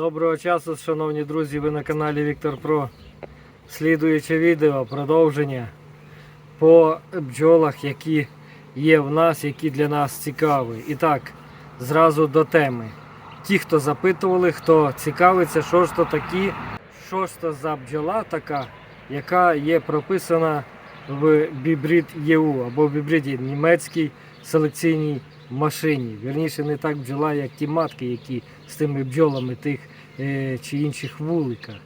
Доброго часу, шановні друзі, ви на каналі Віктор Про. Слідуюче відео, продовження по бджолах, які є в нас, які для нас цікаві. І так, зразу до теми. Ті, хто запитували, хто цікавиться, що ж то такі, що ж то за бджола така, яка є прописана в бібрид ЄУ або в бібриді німецькій селекційній машині. Вірніше, не так бджола, як ті матки, які з тими бджолами тих е, чи інших вуликах.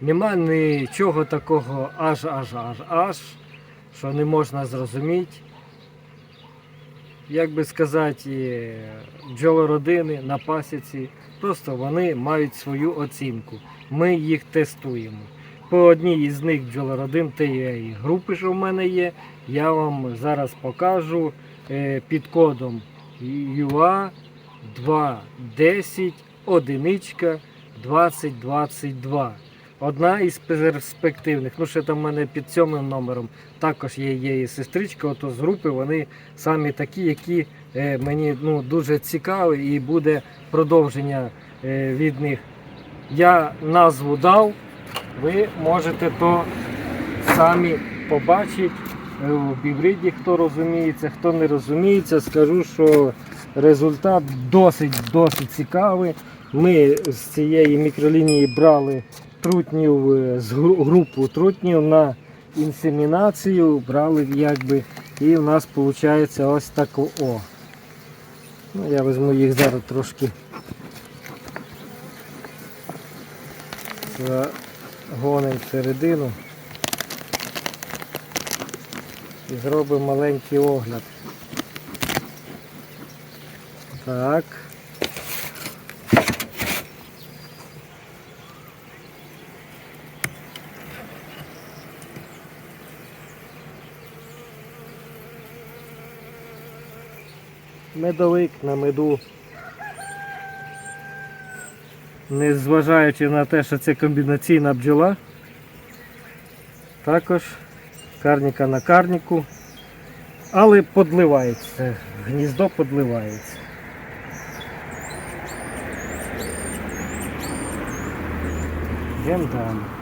Нема нічого такого аж аж аж аж, що не можна зрозуміти. Як би сказати, е, бджолородини на пасіці, просто вони мають свою оцінку. Ми їх тестуємо. По одній із них бджолородин тієї групи, що в мене є, я вам зараз покажу е, під кодом UA 210 одиничка 2022. Одна із перспективних, ну ще там в мене під сьомим номером також є її сестричка, ото з групи вони самі такі, які е, мені ну, дуже цікаві і буде продовження е, від них. Я назву дав, ви можете то самі побачити е, у бівриді, хто розуміється, хто не розуміється, скажу, що результат досить досить цікавий. Ми з цієї мікролінії брали трутнів, е, з групу трутнів на інсемінацію, брали якби, і в нас виходить ось так о. Ну, я візьму їх зараз трошки загонимо всередину і зробимо маленький огляд. Так. Медовик на меду. Незважаючи на те, що це комбінаційна бджола, також карніка на карніку, але подливається, гніздо подливається. Йдемо далі.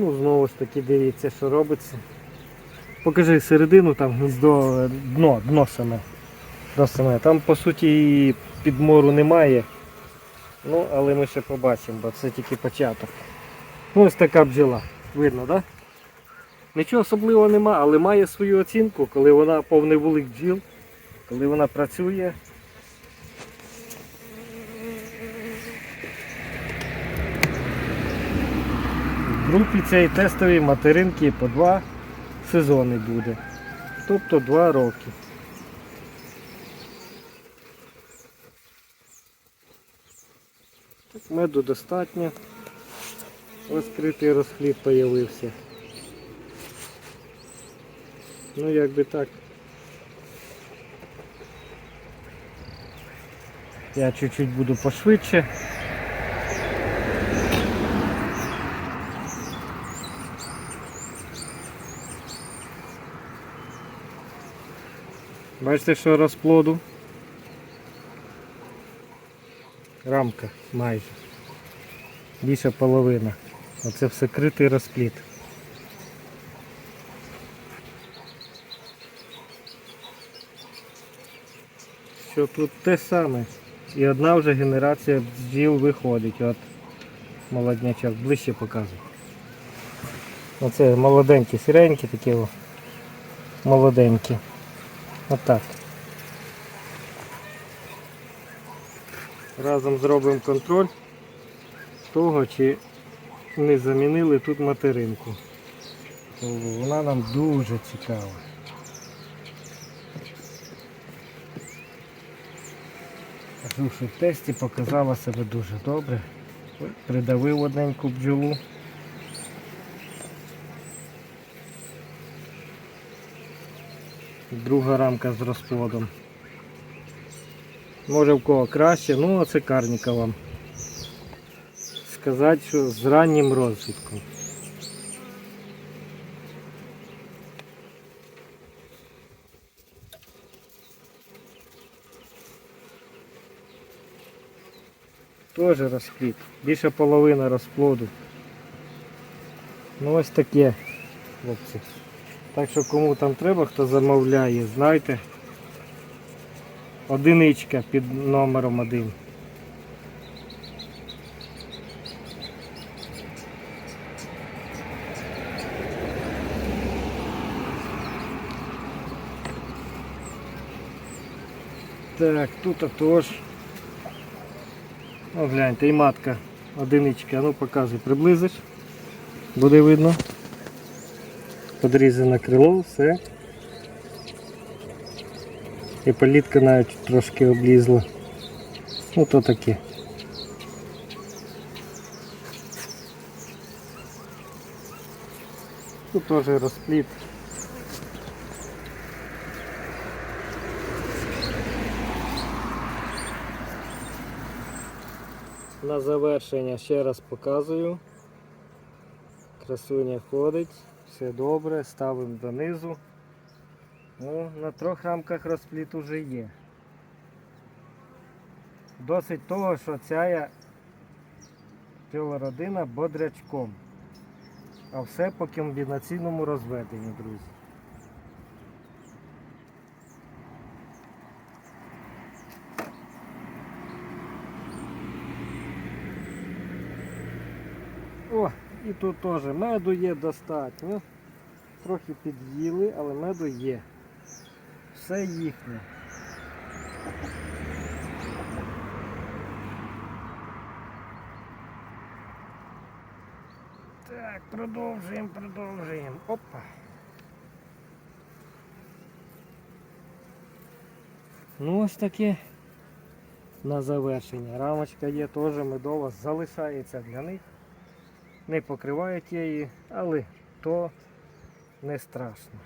Ну, знову ж таки дивіться, що робиться. Покажи середину, там гніздо, дно, дно саме. Дно саме. Там по суті підмору немає. Ну, але ми ще побачимо, бо це тільки початок. Ну, ось така бджола. Видно, так? Да? Нічого особливого нема, але має свою оцінку, коли вона повний вулик бджіл, коли вона працює. Групі цієї тестової материнки по два сезони буде. Тобто два роки. Меду достатньо. Розкритий розхліб з'явився. Ну як би так. Я чуть-чуть буду пошвидше. Бачите, що розплоду? Рамка майже. Більша половина. Оце все критий розплід. Що тут те саме. І одна вже генерація бджіл виходить. От молоднячок ближче показує. Оце молоденькі, сіренькі такі молоденькі. Отак. Разом зробимо контроль того, чи не замінили тут материнку. Вона нам дуже цікава. Кажу, що в тесті показала себе дуже добре. Придавив одненьку бджолу. друга рамка з розплодом. Може в кого краще, ну а це карніка вам. Сказати, що з раннім розвитком. Тоже розплід, більше половина розплоду. Ну ось таке, хлопці. Так що кому там треба, хто замовляє, знайте. Одиничка під номером один. Так, тут також. О, гляньте, і матка одиничка. Ну показуй, приблизиш. Буде видно. Подрізане крило, все. І політка навіть трошки облізла. Ну то таке. Тут теж розпліт. На завершення ще раз показую. Красуня ходить, все добре, ставимо донизу. Ну, на трьох рамках розпліт уже є. Досить того, що ця родина бодрячком. А все по комбінаційному розведенню, друзі. О, і тут теж меду є достатньо. Трохи під'їли, але меду є. Все їхнє. Так, продовжуємо, продовжуємо. Опа. Ну ось таке на завершення. Рамочка є теж медова, залишається для них. Не покривають її, але то не страшно.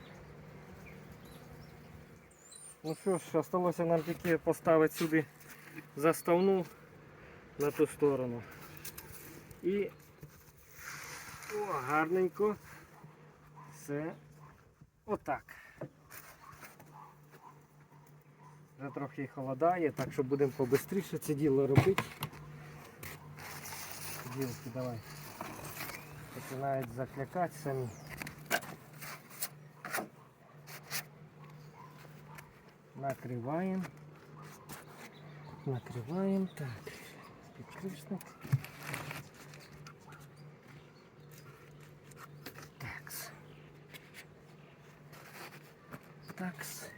Ну що ж, залишилося нам тільки поставити сюди заставну на ту сторону. І о, гарненько. Все отак. Вже трохи холодає, так що будемо побистріше це діло робити. Ділки, давай. Починають заклякати самі. Накриваємо. Накриваємо. Так. Підкришник. Такс. Такс.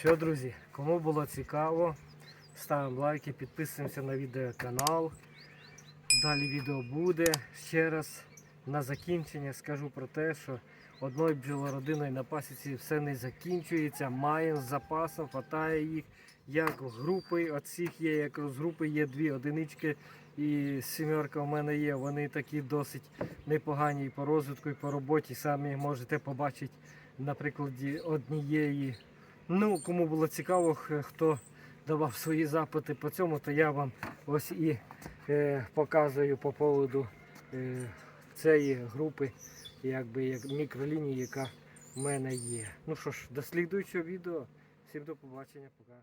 Все, друзі, кому було цікаво, ставимо лайки, підписуємося на відеоканал. Далі відео буде. Ще раз на закінчення скажу про те, що одною бджолородиною на пасіці все не закінчується. Маємо з запасом, хватає їх. Як групи, от всіх є, як з групи є дві одинички і сімерка в мене є. Вони такі досить непогані і по розвитку, і по роботі. Самі можете побачити на прикладі однієї. Ну, кому було цікаво, хто давав свої запити по цьому, то я вам ось і е, показую по поводу е, цієї групи, якби як мікролінії, яка в мене є. Ну що ж, до слідуючого відео. Всім до побачення, пока.